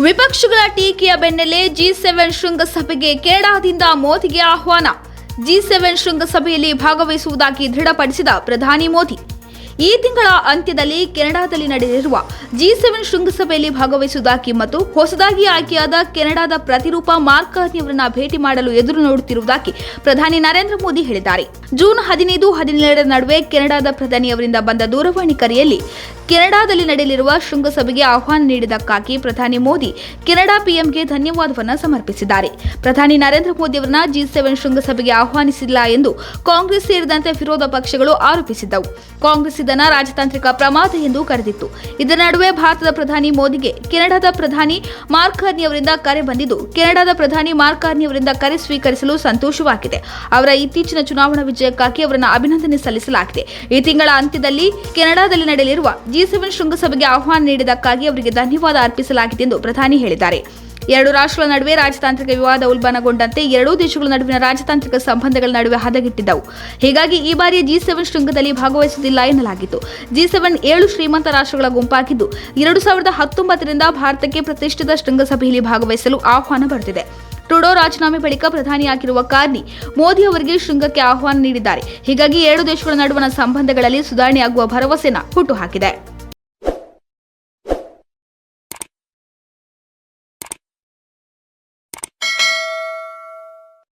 ವಿಪಕ್ಷಗಳ ಟೀಕೆಯ ಬೆನ್ನಲ್ಲೇ G seven ಶೃಂಗಸಭೆಗೆ ಕೇರಳದಿಂದ ಮೋದಿಗೆ ಆಹ್ವಾನ. ಜಿ ಸೆವೆನ್ ಶೃಂಗಸಭೆಯಲ್ಲಿ ಭಾಗವಹಿಸುವುದಾಗಿ ದೃಢಪಡಿಸಿದ ಪ್ರಧಾನಿ ಮೋದಿ. ಈ ತಿಂಗಳ ಅಂತ್ಯದಲ್ಲಿ ಕೆನಡಾದಲ್ಲಿ ನಡೆಯಲಿರುವ ಜಿ ಸೆವೆನ್ ಶೃಂಗಸಭೆಯಲ್ಲಿ ಭಾಗವಹಿಸುವುದಾಗಿ ಮತ್ತು ಹೊಸದಾಗಿ ಆಯ್ಕೆಯಾದ ಕೆನಡಾದ ಪ್ರತಿರೂಪ ಮಾರ್ಕ್ ಕಾರ್ನಿ ಅವರನ್ನ ಭೇಟಿ ಮಾಡಲು ಎದುರು ನೋಡುತ್ತಿರುವುದಾಗಿ ಪ್ರಧಾನಿ ನರೇಂದ್ರ ಮೋದಿ ಹೇಳಿದ್ದಾರೆ. ಜೂನ್ ಹದಿನೈದು ಹದಿನೇಳರ ನಡುವೆ ಕೆನಡಾದ ಪ್ರಧಾನಿ ಅವರಿಂದ ಬಂದ ದೂರವಾಣಿ ಕರೆಯಲ್ಲಿ ಕೆನಡಾದಲ್ಲಿ ನಡೆಯಲಿರುವ ಶೃಂಗಸಭೆಗೆ ಆಹ್ವಾನ ನೀಡಿದ್ದಕ್ಕಾಗಿ ಪ್ರಧಾನಿ ಮೋದಿ ಕೆನಡಾ ಪಿಎಂಗೆ ಧನ್ಯವಾದವನ್ನು ಸಮರ್ಪಿಸಿದ್ದಾರೆ. ಪ್ರಧಾನಿ ನರೇಂದ್ರ ಮೋದಿ ಅವರನ್ನ ಜಿ ಸೆವೆನ್ ಶೃಂಗಸಭೆಗೆ ಆಹ್ವಾನಿಸಿಲ್ಲ ಎಂದು ಕಾಂಗ್ರೆಸ್ ಸೇರಿದಂತೆ ವಿರೋಧ ಪಕ್ಷಗಳು ಆರೋಪಿಸಿದ್ದವು. ಕಾಂಗ್ರೆಸ್ ಇದನ್ನ ರಾಜತಾಂತ್ರಿಕ ಪ್ರಮಾದ ಎಂದು ಕರೆದಿತ್ತು. ಇದರ ನಡುವೆ ಭಾರತದ ಪ್ರಧಾನಿ ಮೋದಿಗೆ, ಕೆನಡಾದ ಪ್ರಧಾನಿ ಮಾರ್ಕ್ ಕಾರ್ನಿ ಅವರಿಂದ ಕರೆ ಬಂದಿದ್ದು, ಕೆನಡಾದ ಪ್ರಧಾನಿ ಮಾರ್ಕ್ ಕಾರ್ನಿ ಅವರಿಂದ ಕರೆ ಸ್ವೀಕರಿಸಲು ಸಂತೋಷವಾಗಿದೆ. ಅವರ ಇತ್ತೀಚಿನ ಚುನಾವಣಾ ವಿಜಯಕ್ಕಾಗಿ ಅವರನ್ನು ಅಭಿನಂದನೆ ಸಲ್ಲಿಸಲಾಗಿದೆ. ಈ ತಿಂಗಳ ಅಂತ್ಯದಲ್ಲಿ ಕೆನಡಾದಲ್ಲಿ ನಡೆಯಲಿರುವ ಜಿ ಸೆವೆನ್ ಶೃಂಗಸಭೆಗೆ ಆಹ್ವಾನ ನೀಡಿದ್ದಕ್ಕಾಗಿ ಅವರಿಗೆ ಧನ್ಯವಾದ ಅರ್ಪಿಸಲಾಗಿದೆ ಎಂದು ಪ್ರಧಾನಿ ಹೇಳಿದ್ದಾರೆ. ಎರಡು ರಾಷ್ಟ್ರಗಳ ನಡುವೆ ರಾಜತಾಂತ್ರಿಕ ವಿವಾದ ಉಲ್ಬಣಗೊಂಡಂತೆ ಎರಡೂ ದೇಶಗಳ ನಡುವಿನ ರಾಜತಾಂತ್ರಿಕ ಸಂಬಂಧಗಳ ನಡುವೆ ಹದಗೆಟ್ಟಿದ್ದವು. ಹೀಗಾಗಿ ಈ ಬಾರಿ ಜಿ ಸೆವೆನ್ ಶೃಂಗದಲ್ಲಿ ಭಾಗವಹಿಸುವುದಿಲ್ಲ ಎನ್ನಲಾಗಿತ್ತು. ಜಿ ಸೆವೆನ್ ಏಳು ಶ್ರೀಮಂತ ರಾಷ್ಟ್ರಗಳ ಗುಂಪಾಗಿದ್ದು, ಎರಡು ಸಾವಿರದ ಹತ್ತೊಂಬತ್ತರಿಂದ ಭಾರತಕ್ಕೆ ಪ್ರತಿಷ್ಠಿತ ಶೃಂಗಸಭೆಯಲ್ಲಿ ಭಾಗವಹಿಸಲು ಆಹ್ವಾನ ಬರುತ್ತಿದೆ ಟ್ರುಡೋ ರಾಜೀನಾಮೆ ಬಳಿಕ ಪ್ರಧಾನಿಯಾಗಿರುವ ಕಾರ್ನಿ ಮೋದಿ ಅವರಿಗೆ ಶೃಂಗಕ್ಕೆ ಆಹ್ವಾನ ನೀಡಿದ್ದಾರೆ. ಹೀಗಾಗಿ ಎರಡು ದೇಶಗಳ ನಡುವಣ ಸಂಬಂಧಗಳಲ್ಲಿ ಸುಧಾರಣೆಯಾಗುವ ಭರವಸೆನ ಹುಟ್ಟುಹಾಕಿದೆ